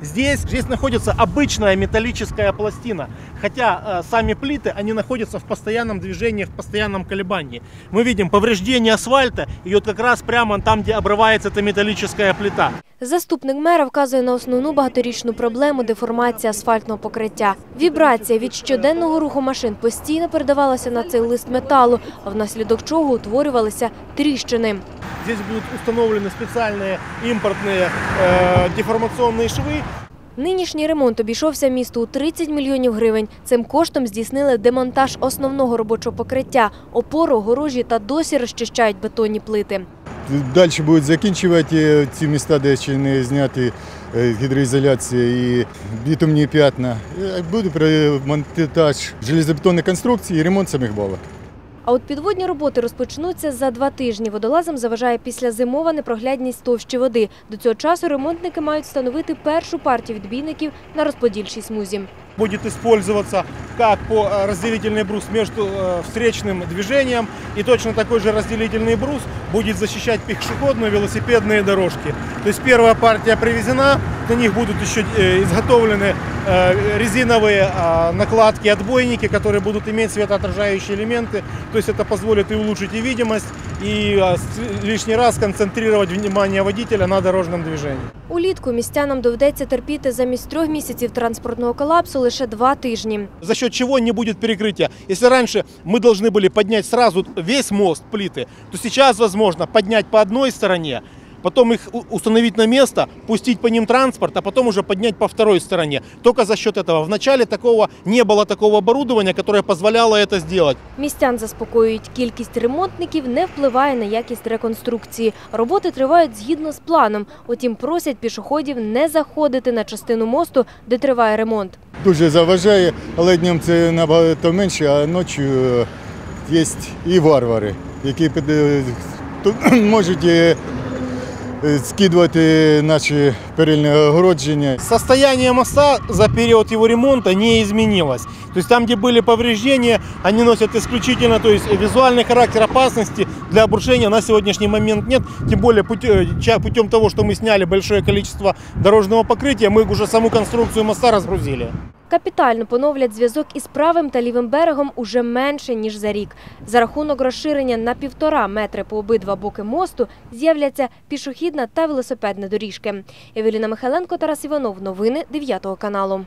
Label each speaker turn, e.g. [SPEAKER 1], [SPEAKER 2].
[SPEAKER 1] Здесь, здесь находится обычная металлическая пластина, хотя э, сами плиты, они находятся в постоянном движении, в постоянном колебании. Мы видим повреждение асфальта, и вот как раз прямо там, где обрывается эта металлическая плита.
[SPEAKER 2] Заступник мера вказує на основну багаторічну проблему – деформація асфальтного покриття. Вібрація від щоденного руху машин постійно передавалася на цей лист металу, а внаслідок чого утворювалися тріщини.
[SPEAKER 1] Здесь будут установлены специальные импортные э, деформационные швы,
[SPEAKER 2] Нинішній ремонт обійшовся місту у 30 мільйонів гривень. Цим коштом здійснили демонтаж основного робочого покриття, опору, огорожі та досі розчищають бетонні плити.
[SPEAKER 3] Далі будуть закінчувати ці міста, де ще не зняті е, гідроізоляція і бітумні п'ятна. Е, Буде при- монтаж железобетонної конструкції і ремонт самих балок.
[SPEAKER 2] А от підводні роботи розпочнуться за два тижні. Водолазам заважає післязимова непроглядність товщі води. До цього часу ремонтники мають встановити першу партію відбійників на розподільчій смузі.
[SPEAKER 1] будет использоваться как по э, разделительный брус между э, встречным движением, и точно такой же разделительный брус будет защищать пешеходные велосипедные дорожки. То есть первая партия привезена, на них будут еще э, изготовлены э, резиновые э, накладки, отбойники, которые будут иметь светоотражающие элементы. То есть это позволит и улучшить и видимость, и э, с- лишний раз концентрировать внимание водителя на дорожном движении.
[SPEAKER 2] Улітку містянам доведеться терпіти замість трьох місяців транспортного колапсу лише два тижні.
[SPEAKER 1] за счет чего не будет перекрытия. Если раньше мы должны были поднять сразу весь мост плиты, то сейчас возможно поднять по одной стороне, потом их у- установить на место, пустить по ним транспорт, а потом уже поднять по второй стороне. Только за счет этого. Вначале такого не было такого оборудования, которое позволяло это сделать.
[SPEAKER 2] Містян заспокоюють, кількість ремонтників не впливає на якість реконструкції. Роботи тривають згідно з планом. Утім, просять пішоходів не заходити на частину мосту, де триває ремонт.
[SPEAKER 3] Дуже заважає, але днем це набагато менше, а ночі е, є і варвари, які під- е, тут можуть е, е, скидувати наші перильні огородження.
[SPEAKER 1] Состояние моста за период его ремонта не изменилось. То есть там, где были повреждения, они носят исключительно то есть, визуальный характер опасности. Для обрушения на сегодняшний момент нет. Тем более путем, ча- путем того, что мы сняли большое количество дорожного покрытия, мы уже саму конструкцию моста разгрузили.
[SPEAKER 2] Капітально поновлять зв'язок із правим та лівим берегом уже менше, ніж за рік. За рахунок розширення на півтора метри по обидва боки мосту з'являться пішохідна та велосипедна доріжки. Евеліна Михайленко, Тарас Іванов. Новини 9 каналу.